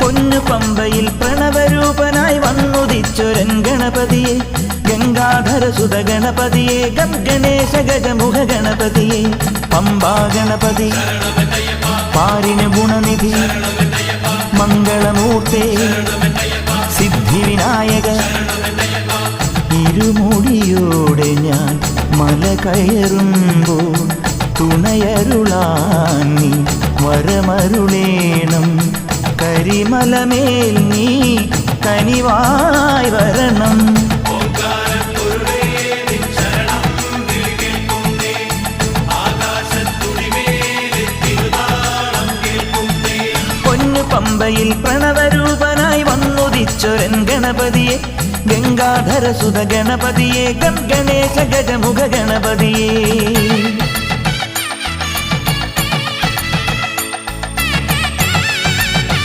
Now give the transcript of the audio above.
പൊന്നു പമ്പയിൽ പ്രണവരൂപനായി വന്നുദിച്ചൊരൻ ഗണപതിയെ. ഗംഗാധര സുത ഗണപതിയെ ഗം ഗണേശ ഗജമുഖ ഗണപതിയെ. പമ്പാ ഗണപതി പാരിന് ഗുണനിധി മംഗളമൂർത്തേ. സിദ്ധിവിനായക ഇരുമുടിയോടെ ഞാൻ മല കയറുമ്പോൾ തുണയരുളാൻ നീ വരമരുളേണം. കരിമലമേൽ നീ കനിവായി വരണം. പമ്പയിൽ പ്രണവരൂപനായി വന്നുദിച്ചൊരൻ ഗണപതിയെ ഗംഗാധര സുത ഗണപതിയെ ഗം ഗണേശ ഗജമുഖ